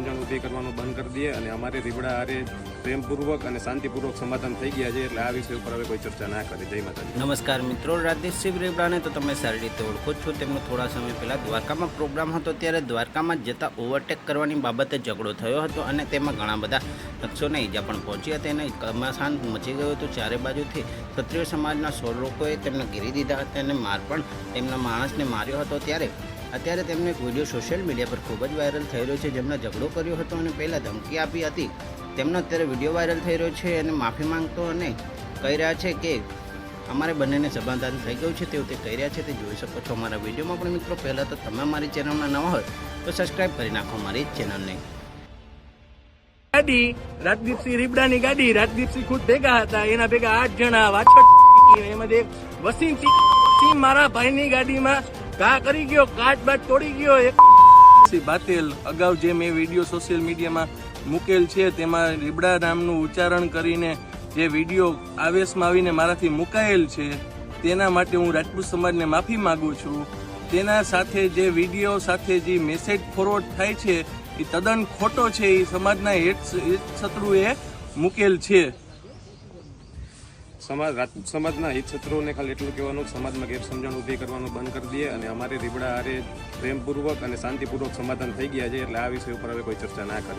ગેરસમજણ ઊભી કરવાનું બંધ કરી દઈએ અને અમારે રીબડા આરે પ્રેમપૂર્વક અને શાંતિપૂર્વક સમાધાન થઈ ગયા છે એટલે આ વિષય ઉપર હવે કોઈ ચર્ચા ના કરે. જય માતાજી. નમસ્કાર મિત્રો રાધેશિવ રેબડાને તો તમે સારી રીતે ઓળખો છો. તેમનો થોડા સમય પહેલાં દ્વારકામાં પ્રોગ્રામ હતો, ત્યારે દ્વારકામાં જતા ઓવરટેક કરવાની બાબતે ઝઘડો થયો હતો અને તેમાં ઘણા બધા શખ્સોને ઈજા પણ પહોંચી હતી અને ઘમાસાન મચી ગયો હતું. ચારે બાજુથી ક્ષત્રિય સમાજના સો લોકોએ તેમને ઘેરી દીધા હતા અને માર પણ તેમના માણસને માર્યો હતો. ત્યારે અત્યારે તેમને એક વીડિયો સોશિયલ મીડિયા પર ખૂબ જ વાયરલ થઈ રહ્યો છે. જેમને ઝઘડો કર્યો હતો અને પહેલાં ધમકી આપી હતી. તેમનો અત્યારે વીડિયો વાયરલ થઈ રહ્યો છે અને માફી માંગતો અને કહી રહ્યા છે કે અમારે બંનેને સમાધાન થઈ ગયું છે. તેવું તે કહી રહ્યા છે, તે જોઈ શકો છો અમારા વિડીયોમાં. પણ મિત્રો, પહેલાં તો તમે અમારી ચેનલમાં નવા હોય તો સબસ્ક્રાઈબ કરી નાખો અમારી ચેનલને. ગાડી, રાજદીપસિંહ રીબડાની ગાડી, રાજદીપસિંહ ખુદ ભેગા હતા. એના ભેગા આઠ જણા વાછડ એમાં એક વસીમ સિંહ મારા ભાઈની ગાડીમાં ઘા કરી ગયો, કાચ બાટ તોડી ગયો, એક બાતેલ અગાઉ જે મેં વીડિયો સોશિયલ મીડિયામાં મૂકેલ છે, તેમાં રીબડા નામનું ઉચ્ચારણ કરીને જે વીડિયો આવેશમાં આવીને મારાથી મુકાયેલ છે, તેના માટે હું રાજપૂત સમાજને માફી માગું છું. તેના સાથે જે વીડિયો સાથે જે મેસેજ ફોરવર્ડ થાય છે, એ તદ્દન ખોટો છે, એ સમાજના હેઠ શત્રુએ મૂકેલ છે. સમાજ સમાજના હિત શત્રુઓને ખાલી એટલું કહેવાનું સમાજમાં ગેરસમજણ ઊભી કરવાનું બંધ કરી દઈએ અને અમારે રીબડા આરે પ્રેમપૂર્વક અને શાંતિપૂર્વક સમાધાન થઈ ગયા છે એટલે આ વિષય ઉપર હવે કોઈ ચર્ચા ના કરે